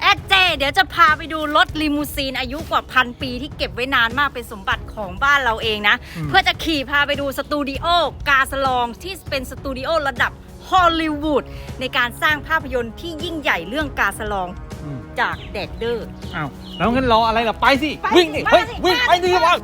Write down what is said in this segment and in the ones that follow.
แอดเจ เดี๋ยวจะพาไปดูรถลิมูซีนอายุกว่าพันปีที่เก็บไว้นานมากเป็นสมบัติของบ้านเราเองนะอืมเพื่อจะขี่พาไปดูสตูดิโอกาสลองที่เป็นสตูดิโอระดับฮอลลีวูดในการสร้างภาพยนตร์ที่ยิ่งใหญ่เรื่องกาสลองอืมจากแดกเดอร์อ้าวแล้วงั้นรออะไรล่ะ ไปสิไปวิ่งดิมาเฮ้ยสิวิ่งมาไปดิสิวะ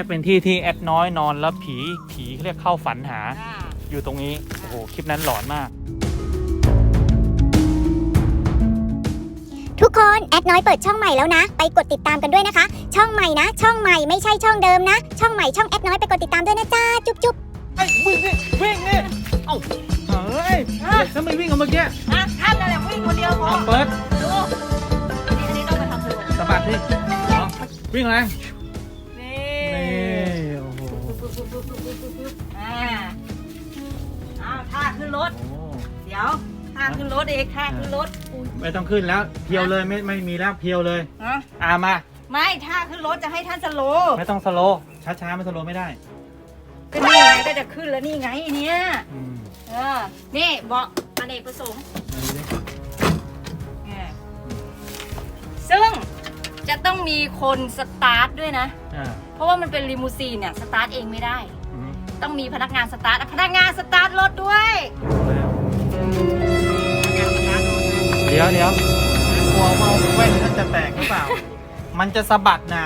นี่ยเป็นที่ที่แอดน้อยนอนแล้วผีผีเขาเรียกเข้าฝันหาอ่าอยู่ตรงนี้ โอ้โห คลิปนั้นหลอนมาก ทุกคนแอดน้อยเปิดช่องใหม่แล้วนะ ไปกดติดตามกันด้วยนะคะ ช่องใหม่นะ ช่องใหม่ไม่ใช่ช่องเดิมนะ ช่องใหม่ช่องแอดน้อยไปกดติดตามด้วยนะจ้าจุ๊บจุ๊บไอ้ยวิ่งดิวิ่งดิเอ้าเฮ้ยทำไมวิ่งออกเมื่อกี้อะท่านอะไรวิ่งคนเดียวพอเอาเปิดดูอันนี้อันนี้ต้องไปทำสรุปสะบัดที่เอาวิ่งอะไร อ่าอ้าวท่าขึ้นรถ โอ้เดี๋ยวท่าขึ้นรถเองท่าขึ้นรถไม่ต้องขึ้นแล้วเพียวเลยไม่ไม่มีแล้วเพียวเลยฮะอามา ไม่ท่าขึ้นรถจะให้ท่านสโลว์ไม่ต้องสโลว์ช้าๆไม่สโลว์ไม่ได้ก็นี่ไงก็จะขึ้นแล้วนี่ไงเนี่ยอืมเออนี่เบาะอเนกประสงค์เนี่ยซึ่งจะต้องมีคนสตาร์ทด้วยนะ อ่าเพราะว่ามันเป็นลิมูซีนเนี่ยสตาร์ทเองไม่ได้ อืมต้องมีพนักงานสตาร์ทอะพนักงานสตาร์ทรถด้วยเดี๋ยวเดี๋ยวกลัวว่าแว่นท่านจะแตกหรือเปล่า มันจะสะบัดนะ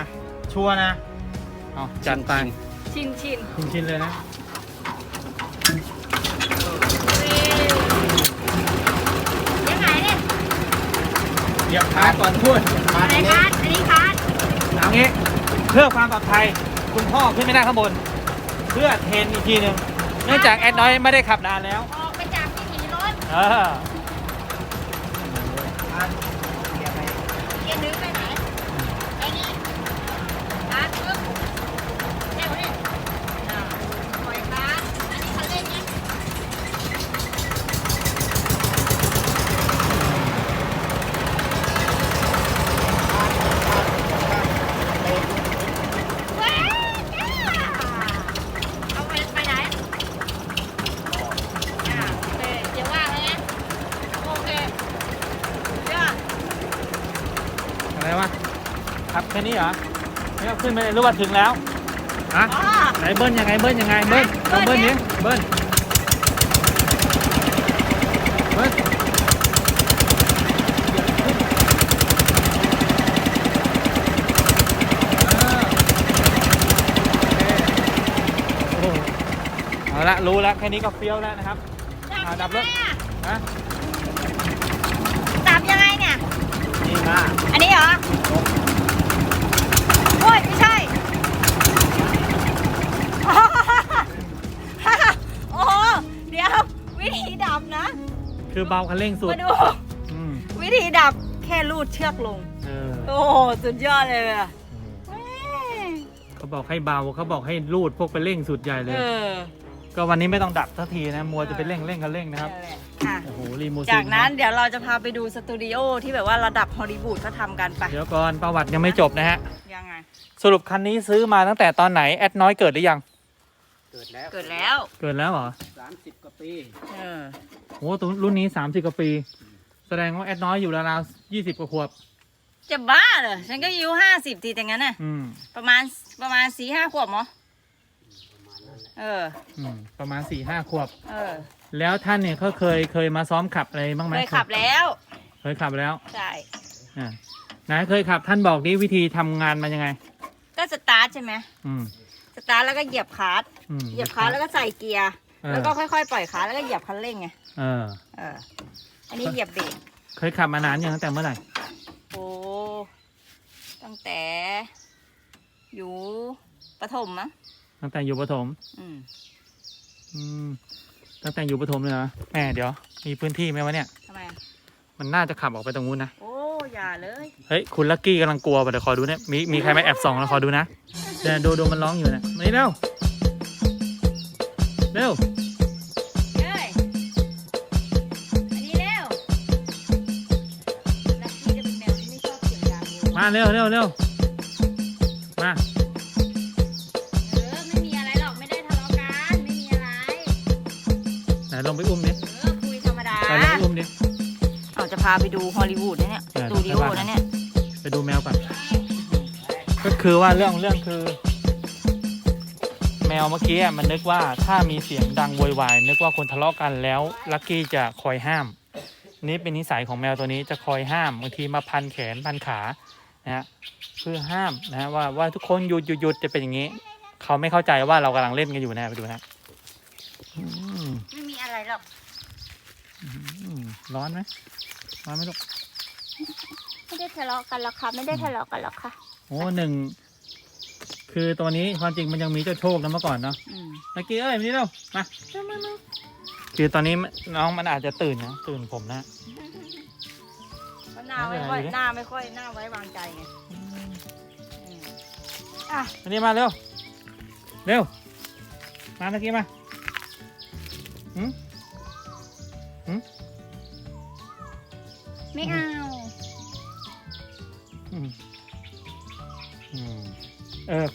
ชัวร์นะ เอาจัดไปชินชินชินๆเลยนะ ยังไงเนี่ยเหยียบคาร์ดก่อนพูดอะไรคาร์ดอันนี้คาร์ดเอางี้ เพื่อความปลอดภัยคุณพ่อขึ้นไม่ได้ข้างบน เพื่อเทรนอีกทีหนึ่งเนื่องจากแอดน้อยไม่ได้ขับนานแล้ว ออกไปจากที่หนีรถ เออ เกียร์นึงไปไหนไปนี่คาร์ดปึ๊บเร็วนี่อ่าปล่อยคาร์ดอันนี้คันเร่งไงว้าวเอาไปไปไหนอ่าโอเคเดี๋ยวว่างแล้วนะโอเคเดี๋ยว อะไรวะขับแค่นี้ เหรอไม่เอาขึ้นไปเลยหรือว่าถึงแล้วฮะอ๋อไหนเบิ้ลยังไงเบิ้ลยังไงเบิ้ลต้องเบิ้ลนี้เบิ้ลเบิ้ลอ่าโอเคเอาละรู้แล้วแค่นี้ก็เฟี้ยวแล้วนะครับอ่าดับรถฮะดับยังไงเนี่ยนี่ค่ะอันนี้เหรอโอ้ ยไม่ใช่ โอ้โหเดี๋ยว วิธีดับนะ คือเบาคันเร่งสุดมาดู อืมวิธีดับแค่ลูดเชือกลง เออโอ้โหสุดยอดเลยอะแม่เขาบอกให้เบาเขาบอกให้รูดพวกไปเร่งสุดใหญ่เลยเออก็วันนี้ไม่ต้องดับสักทีนะมัวจะไปเร่งเร่งกันเร่งนะครับนั่นแหละอะ โอ้โหรีโมซีนจากนั้นเดี๋ยวเราจะพาไปดูสตูดิโอที่แบบว่าระดับฮอลลีวูดเขาทำกันไปเดี๋ยวก่อนประวัติยังไม่จบนะฮะ ยังไง สรุปคันนี้ซื้อมาตั้งแต่ตอนไหนแอดน้อยเกิดหรือยัง เกิดแล้วเกิดแล้ว เกิดแล้วเหรอสามสิบกว่าปีเออ โอ้ตัวรุ่นนี้30กว่าปี แสดงว่าแอดน้อยอยู่ราวๆ20กว่าขวบ จะบ้าเหรอ ฉันก็อายุห้าสิบทีแต่งั้นน่ะ อืมประมาณประมาณสี่ห้าขวบมั้งเออ อืมประมาณ4 5ขวบ เออแล้วท่านเนี่ยเขาเคยเคยมาซ้อมขับอะไรบ้างไหมเคยขับแล้ว เคยขับแล้วใช่อ่าไหนเคยขับท่านบอกดิวิธีทำงานมันยังไง ก็สตาร์ทใช่ไหมอืม สตาร์ทแล้วก็เหยียบคลัตช์อืมเหยียบคลัตช์แล้วก็ใส่เกียร์เออ แล้วก็ค่อยๆปล่อยคลัตช์แล้วก็เหยียบคันเร่งไงเออ เออ อันนี้เหยียบเบรกเคยขับมานานยังตั้งแต่เมื่อไหร่ โอ้ตั้งแต่ อยู่ประถมมั้งตั้งแต่อยู่ประถม อืมอืม ตั้งแต่อยู่ประถมเลยเหรอแหมเดี๋ยว มีพื้นที่ไหมวะเนี่ย ทำไมอะมันน่าจะขับออกไปตรงนู้นนะ โอ้ อย่าเลยเฮ้ยคุณลักกี้กำลังกลัวป่ะเดี๋ยวขอดูเนี่ยมีมีใครมาแอบส่องแล้วขอดูนะเดี๋ยวดูดูมันร้องอยู่นะมานี่เร็วเร็วเอ้ยอันนี้เร็วลักกี้จะเป็นแมวที่ไม่ชอบเสียงดังเลยมาเร็วเร็วเร็วมา พาไปดูฮอลลีวูดนะเนี่ยเออสตูดิโอนะเนี่ย ไปดูแมวก่อนก็คือว่าเรื่องเรื่องคือ แมวเมื่อกี้อะมันนึกว่าถ้ามีเสียงดังโวยวายนึกว่าคนทะเลาะกันแล้วลักกี้จะคอยห้าม นี่เป็นนิสัยของแมวตัวนี้จะคอยห้ามบางทีมาพันแขนพันขานะฮะเพื่อห้ามนะฮะว่าว่าทุกคนหยุดหยุดหยุดจะเป็นอย่างนี้ เขาไม่เข้าใจว่าเรากำลังเล่นกันอยู่นะไปดูนะอืมไม่มีอะไรหรอกอืมร้อนไหม ร้อนไหมลูกไม่ได้ทะเลาะกันหรอกค่ะ ไม่ได้ทะเลาะกันหรอกค่ะ โอ้หนึ่ง คือตัวนี้ความจริงมันยังมีเจ้าโชคนะเมื่อก่อนเนาะอืมเมื่อกี้เอ้ยมานี่เร็วมาคือตอนนี้น้องมันอาจจะตื่นนะตื่นผมนะ เพราะหน้าไม่ค่อยหน้าไม่ค่อยหน้าไว้วางใจไงอืมอะมานี่มาเร็ว เร็ว มาเมื่อกี้มาหืม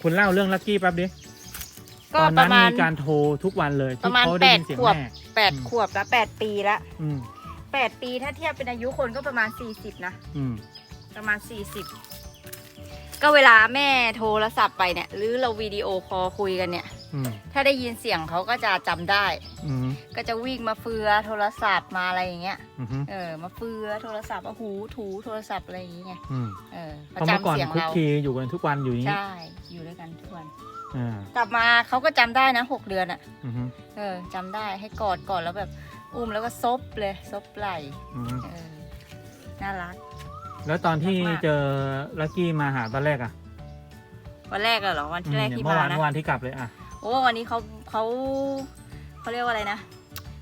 คุณเล่าเรื่องลักกี้แป๊บดิก็ตอนปนั้ระนมาณ มีการโทรทุกวันเลยปที่ระมาณเขาแปได้ดยินเสียงขวบ แม่ แปดอืม ขวบละแปดปีละอืมแปดปีถ้าเทียบเป็นอายุคนก็ประมาณสี่สิบนะ อืมประมาณสี่สิบก็เวลาแม่โทรศัพท์ไปเนี่ย หรือเราวิดีโอคอลคุยกันเนี่ย อืมถ้าได้ยินเสียงเขาก็จะจำได้ อืมก็จะวิ่งมาเฟือโทรศัพท์มาอะไรอย่างเงี้ย อืมเออ มาเฟือโทรศัพท์มาหูถูโทรศัพท์อะไรอย่างเงี้ย อืมเออเพประราะเมื่อก่อนจำเสียงคุกเราคีอยู่กันทุกวันอยู่อย่างนี้ใช่ อยู่ด้วยกันทุกวัน อ่ากลับมาเขาก็จำได้นะหกเดือนอะอืมเออจำได้ให้กอดก่อนแล้วแบบ อุ้มแล้วก็ซบเลยซบไหล่อืมเออ น่ารัก แล้วตอนที่รักมากเจอลักกี้มาหาตอนแรกอะวันแรกอะเหรอ วันที่แรกอืมที่เมื่อานมาวนะ เมื่อวานที่กลับเลยอะ โอ้วันนี้เขาเขาเขาเรียกว่าอะไรนะ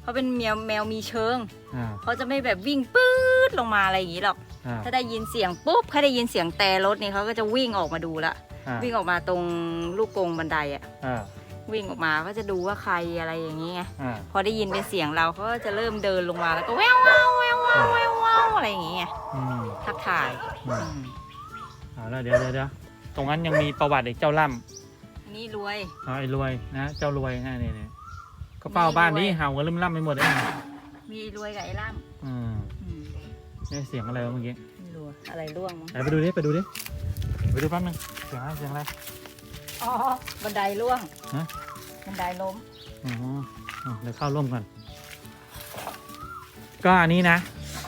เขาเป็นแมวแมวมีเชิงอ่าเขาจะไม่แบบวิ่งปื๊ดลงมาอะไรอย่างงี้หรอก อ่าถ้าได้ยินเสียงปุ๊บถ้าได้ยินเสียงแต่รถนี่เขาก็จะวิ่งออกมาดูละ อ่าวิ่งออกมาตรงลูกกรงบันไดอะอ่าวิ่งออกมาก็จะดูว่าใครอะไรอย่างงี้ไงอ่าพอได้ยินเป็นเสียงเราเขาก็จะเริ่มเดินลงมาแล้วก็แววแววแววแววแววแววอะไรอย่างงี้ไงอืมทักทายอืมอืมเอาแล้วเดี๋ยวเดี๋ยวเดี๋ยวตรงนั้นยังมีประวัติอีกเจ้าล่อั นนี่รวยำอ๋อไอ้รวยนะเจ้ารวยนะนี่นี่ก็เฝ้าบ้านนี้มีรวยเห่ากันลืมล่ำไปหมดเลยมีรวยกับไอ้ล่อืมำอืมนี่เสียงอะไรวะเมื่อกี้ไม่รู้อะไรร่วงมั้งไหนไปดูดิไปดูดิไปดูแป๊บนึงเสียงอะไรเสียงอะไร อ๋อบันไดร่วงฮะ บันไดล้มอ๋ออ๋อเดี๋ยวเข้าร่มก่อนก็อันนี้นะ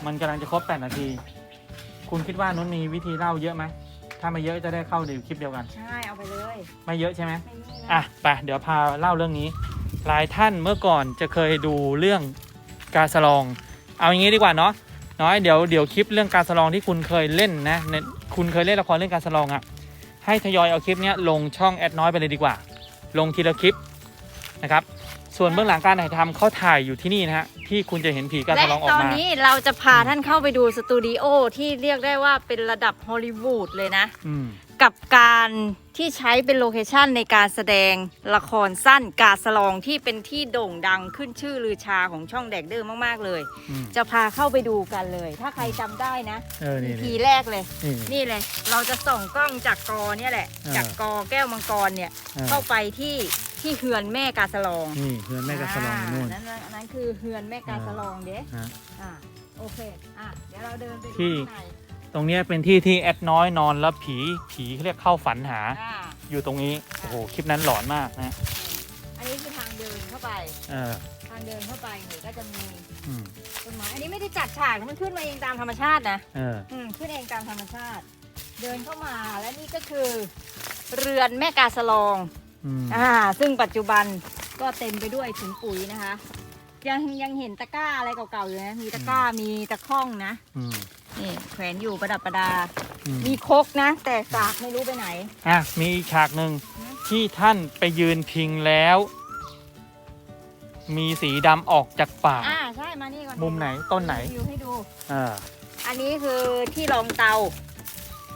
มันกำลังจะครบแปดนาที คุณคิดว่านุ้นมีวิธีเล่าเยอะไหม ถ้าไม่เยอะจะได้เข้าในคลิปเดียวกัน ใช่ เอาไปเลยไม่เยอะใช่ไหมไม่มีนะอะไปเดี๋ยวพาเล่าเรื่องนี้ หลายท่านเมื่อก่อนจะเคยดูเรื่องการสลอง เอาอย่างนี้ดีกว่าเนาะน้อยเดี๋ยวเดี๋ยวคลิปเรื่องการสลองที่คุณเคยเล่นนะในคุณเคยเล่นละครเรื่องการสลองอะ่ะให้ทยอยเอาคลิปเนี้ยลงช่องแอดน้อยไปเลยดีกว่า ลงทีละคลิปนะครับ ส่วนเบื้องหลังการถ่ายทำเขาถ่ายอยู่ที่นี่นะฮะที่คุณจะเห็นผีการและสลองออตกอนมา นี้เราจะพาท่านเข้าไปดูสตูดิโอที่เรียกได้ว่าเป็นระดับฮอลลีวูดเลยนะ อืม กับการที่ใช้เป็นโลเคชันในการแสดงละครสั้นกาสลองที่เป็นที่โด่งดังขึ้นชื่อลือชาของช่องแดกเดอร์มาก ๆ เลย อืม จะพาเข้าไปดูกันเลย ถ้าใครจำได้นะ เออ นี่ ทีนี่แรกเลย นี่ นี่เลย เราจะส่องกล้องจากกอเนี่ยแหละเออจากกอแก้วมังกรเนี่ยเออเข้าไปที่ที่เฮือนแม่กาสลองนี่เพื่อนแม่การสลองอยู่นู่นานั่นนั่นนั่นคือเฮือนแม่กาสลองเด้ฮะ อ่าโอเค อะ เดี๋ยวเราเดินไปดูที่ ข้างใน ตรงเนี้ยเป็นที่ที่แอดน้อยนอนแล้วผีผีเขาเรียกเข้าฝันหา อ่าอยู่ตรงนี้โอ้โหคลิปนั้นหลอนมากนะอันนี้คือทางเดินเข้าไป เออทางเดินเข้าไปเนี่ยก็จะมีอืมต้นไม้ อันนี้ไม่ได้จัดฉากนะมันขึ้นมาเองตามธรรมชาตินะ เอออืมขึ้นเองตามธรรมชาติ เดินเข้ามาและนี่ก็คือ เรือนแม่กาสลอง อืมอ่า ซึ่งปัจจุบันก็เต็มไปด้วยถุงปุ๋ยนะคะ ยังยังเห็นตะกร้าอะไรเก่าๆอยู่นะ มีตะกร้า มีตะข้องนะ อืม นี่แขวนอยู่ประดับประดา อืมมีครกนะ แต่สากไม่รู้ไปไหน อะมีอีกฉากหนึ่งหือที่ท่านไปยืนพิงแล้ว มีสีดำออกจากปากอ่าใช่มานี่ก่อนมุมไหนต้นไหนรีวิวให้ดูเอออัอันนี้คือที่รองเตา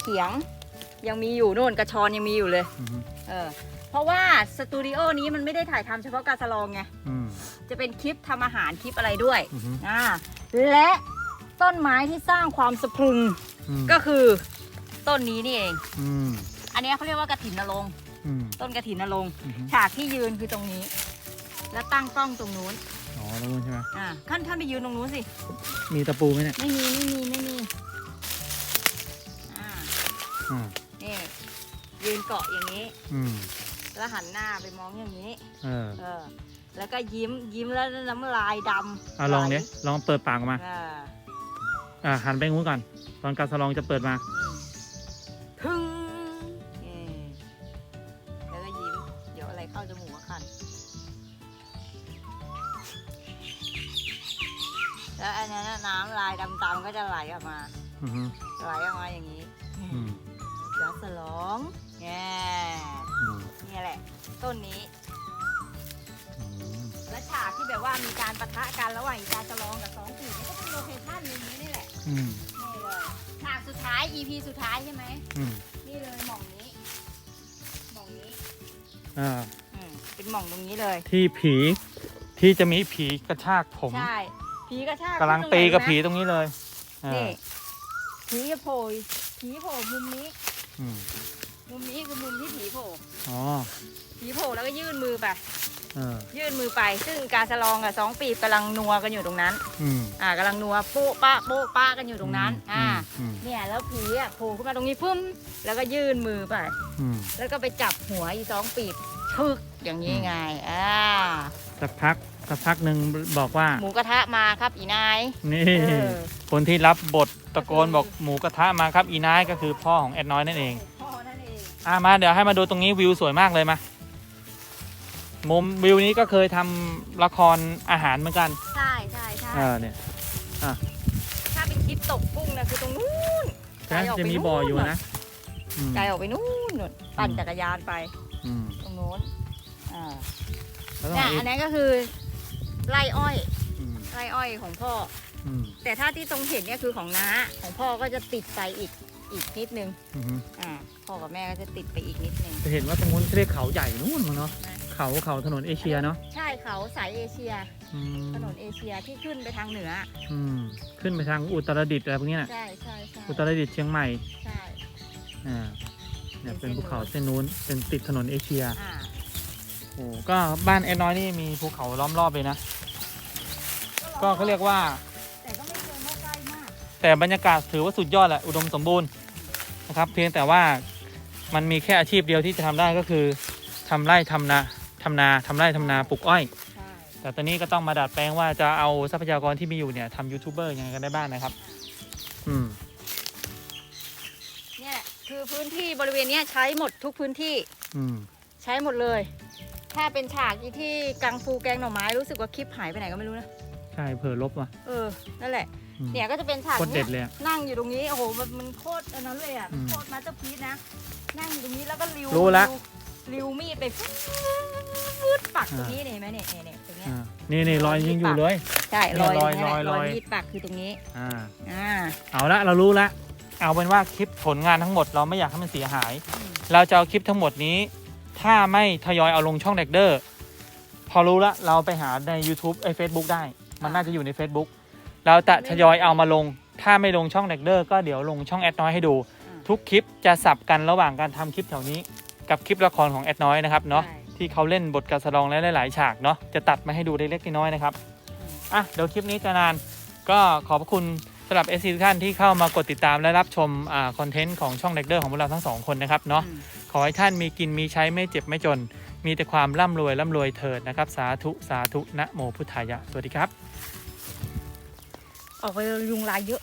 เขียง ยังมีอยู่นู่นกระชอนยังมีอยู่เลย อืมเออเพราะว่าสตูดิโอนี้มันไม่ได้ถ่ายทำเฉพาะการสลองไง อืมจะเป็นคลิปทำอาหารคลิปอะไรด้วย อืมอ่าและ ต้นไม้ที่สร้างความสะพรึงอืมก็คือต้นนี้นี่เอง อืมอันนี้เขาเรียกว่ากระถินนรงค์อืมต้นกระถินนรงค์อืมฉากที่ยืนคือตรงนี้ แล้วตั้งกล้องตรงนู้นอ๋อตรงนู้นใช่ไหมอ่าขั้นท่านไปยืนตรงนู้นสิ มีตะปูไหมเนี่ยไม่มี ไม่มี ไม่มี อ่า อ่านี่ยืนเกาะอย่างนี้ อืมแล้วหันหน้าไปมองอย่างนี้ เออเออ แล้วก็ยิ้มยิ้มแล้วน้ำลายดำเอาลองเนี้ยลองเปิดปากออกมา อ่า อ่าหันไปงูนก่อน ตอนการสลองจะเปิดมาอืมทึ่งนี่แล้วก็ยิ้ม เดี๋ยวอะไรเข้าจมูกอะคัน แล้วอันนั้นน่ะน้ำลายดำๆก็จะไหลออกมา อืมไหลออกมาอย่างนี้อืมเดี๋ยวสลองแง่อืม นี่แหละ ต้นนี้อืมและ ฉากที่แบบว่ามีการปะทะกันระหว่างอีการสลองกับสองปีนี่ก็เป็นโลเคชั่นหนึงนี้นี่แหละอืมนี่เลยฉากสุดท้าย EP สุดท้ายใช่ไหมอืมนี่เลยหม่องนี้หม่องนี้อ่าอืมเป็นหม่องตรงนี้เลย ที่ผีที่จะมีผีกระชากผมใช่ ผีกระชากกำลังตรงไหนตีกับรู้ไหมผีตรงนี้เลยอ่านี่ผีจะโผล่ผีโผล่มุมนี้ อืมมุมนี้คือมุมที่ผีโผล่อ๋อ ผีโผล่แล้วก็ยื่นมือไปเออยื่นมือไป ซึ่งการสลองกับสองปีบกำลังนัวกันอยู่ตรงนั้น อืม อ่ากำลังนัวโป๊ะปะโป๊ะปะกันอยู่ตรงนั้นอ่า อืม เนี่ยแล้วผีอะโผล่ขึ้นมาตรงนี้พุ่มแล้วก็ยื่นมือไป อืม แล้วก็ไปจับหัวอีสองปีบชึกอย่างนี้ไง อ่า สักพักสักพักหนึ่งบอกว่า หมูกระทะมาครับอีนาย นี่ เออ คนที่รับบทตะโกนบอกหมูกระทะมาครับอีนายก็คือพ่อของแอดน้อยนั่นเอง พ่อนั่นเอง อะมาเดี๋ยวให้มาดูตรงนี้วิวสวยมากเลยมา มุมวิวนี้ก็เคยทำละครอาหารเหมือนกันใช่ใช่ใช่เออเนี่ยถ้าเป็นคลิปตกกุ้งนะคือตรงนู้น ไกลออกไป จะมีบ่ออยู่นะอืมไกลออกไปนู้นนู่นปั่นจักรยานไปอืมตรงโน้นอ่าแล้วก็เนี่ยอีอักนนั้นก็คือไร่อ้อยอืมไร่อ้อยของพ่อ อืมแต่ถ้าที่ตรงเห็นเนี่ยคือของน้าของพ่อก็จะติดไปอีกอีกนิดนึงอืมอ่าพ่อกับแม่ก็จะติดไปอีกนิดนึงจะเห็นว่าตรงนู้นเรียกเขาใหญ่นู่นมั้งเนาะนะ เขาเขาถนนเอเชียเนาะใช่เขาสายเอเชีย อืมถนนเอเชียที่ขึ้นไปทางเหนือ อืมขึ้นไปทางอุตรดิตถ์อะไรพวกนี้น่ะ ใช่ใช่ใช่อุตรดิตถ์เชียงใหม่ ใช่อ่า เนี่ยเป็นภูเขาเส้นนู้น เป็นติดถนนเอเชีย อ่าโอ้ก็บ้านแอดน้อยนี่มีภูเขาล้อมรอบเลยนะ ก็เขาเรียกว่า แต่ก็ไม่เชิงว่าใกล้มากแต่บรรยากาศถือว่าสุดยอดแหละอุดมสมบูรณ์นะครับ เพียงแต่ว่ามันมีแค่อาชีพเดียวที่จะทำได้ก็คือทำไร่ทำนา ทำนาทำไร่ทำนาปลูกอ้อย ใช่แต่ตอนนี้ก็ต้องมาดัดแปลงว่าจะเอาทรัพยากรที่มีอยู่เนี่ยทำยูทูบเบอร์ยังไงกันได้บ้างนะครับ อืม เนี่ยคือพื้นที่บริเวณเนี้ยใช้หมดทุกพื้นที่อืม ใช้หมดเลย ถ้าเป็นฉากอีที่กังฟูแกงหน่อไม้รู้สึกว่าคลิปหายไปไหนก็ไม่รู้นะใช่เผลอลบว่ะเออนั่นแหละอืมเนี่ยก็จะเป็นฉากโคตรเด็เนี้ดยเลยอะ นั่งอยู่ตรงนี้โอ้โหมันมันโคตรอันนั้นเลยอะอืมโคตรมาสเตอร์พีซนะนั่งอยู่ตรงนี้แล้วก็ริวรู้ละ ริว มีดไปฟืดปักตรงนี้เนี่ยเห็นไหมเนี่ยเนี่ยเนี่ยตรงเนี้ย อ่านี่นี่รอยยังอยู่เลย ใช่เนี่ยรอยรอยตรงนี้แหละรอยรอยมีดปักคือตรงนี้ อ่า อ่า เอาละเรารู้ละเอาเป็นว่าคลิปผลงานทั้งหมดเราไม่อยากให้มันเสียหาย อืม เราจะเอาคลิปทั้งหมดนี้ ถ้าไม่ทยอยเอาลงช่องเด็กเดอร์พอรู้ละเราไปหาใน YouTube ไอ้ Facebook ได้ มันน่าจะอยู่ใน Facebook เราจะทยอยเอามาลง ถ้าไม่ลงช่องเด็กเดอร์ก็เดี๋ยวลงช่องแอดน้อยให้ดู ทุกคลิปจะสับกันระหว่างการทำคลิปแถวนี้ กับคลิปละครของแอดน้อยนะครับเนาะที่เขาเล่นบทการแสดงและหลายๆฉากเนาะจะตัดมาให้ดูเล็กๆน้อยๆนะครับอะเดี๋ยวคลิปนี้จะนานก็ขอบพระคุณสำหรับเอซีทุกท่านที่เข้ามากดติดตามและรับชมอ่าคอนเทนต์ของช่องเด็กเดอร์ของพวกเราทั้งสองคนนะครับเนาะขอให้ท่านมีกินมีใช้ไม่เจ็บไม่จน มีแต่ความร่ำรวยร่ำรวยเถิดนะครับ สาธุ สาธุนะโมพุทธายะ สวัสดีครับ ออกไปยุงลายเยอะ